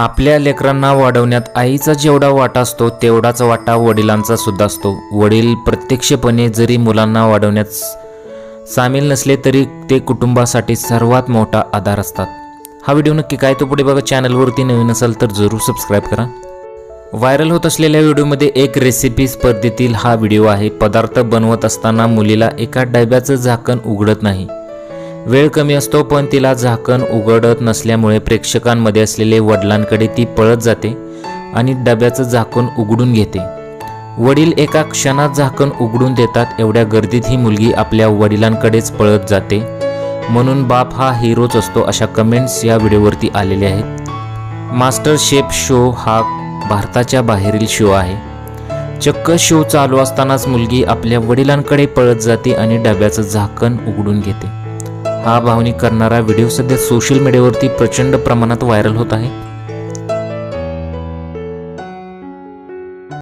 आपल्या लेकरांना वाढवण्यात आईचा जेवढा वाटा असतो तेवढाच वाटा वडिलांचा सुद्धा असतो. वडील प्रत्यक्षपणे जरी मुलांना वाढवण्यात सामील नसले तरी ते कुटुंबासाठी सर्वात मोठा आधार असतात. हा व्हिडिओ नक्की काय तो पुढे बघा. चॅनलवरती नवीन असाल तर जरूर सबस्क्राईब करा. व्हायरल होत असलेल्या व्हिडिओमध्ये एक रेसिपी स्पर्धेतील हा व्हिडिओ आहे. पदार्थ बनवत असताना मुलीला एका डब्याचं झाकण उघडत नाही. वेळ कमी असतो पण तिला झाकण उघडत नसल्यामुळे प्रेक्षकांमध्ये असलेले वडिलांकडे ती पळत जाते आणि डब्याचं झाकण उघडून घेते. वडील एका क्षणात झाकण उघडून देतात एवढ्या गर्दीत ही मुलगी आपल्या वडिलांकडेच पळत जाते. म्हणून बाप हा हिरोच असतो अशा कमेंट्स या व्हिडिओवरती आलेल्या आहेत. मास्टर शेफ शो हा भारताच्या बाहेरील शो आहे. चक्क शो चालू असतानाच मुलगी आपल्या वडिलांकडे पळत जाते आणि डब्याचं झाकण उघडून घेते. हा भावनिक करणारा व्हिडिओ सध्या सोशल मीडियावरती प्रचंड प्रमाणात व्हायरल होत आहे.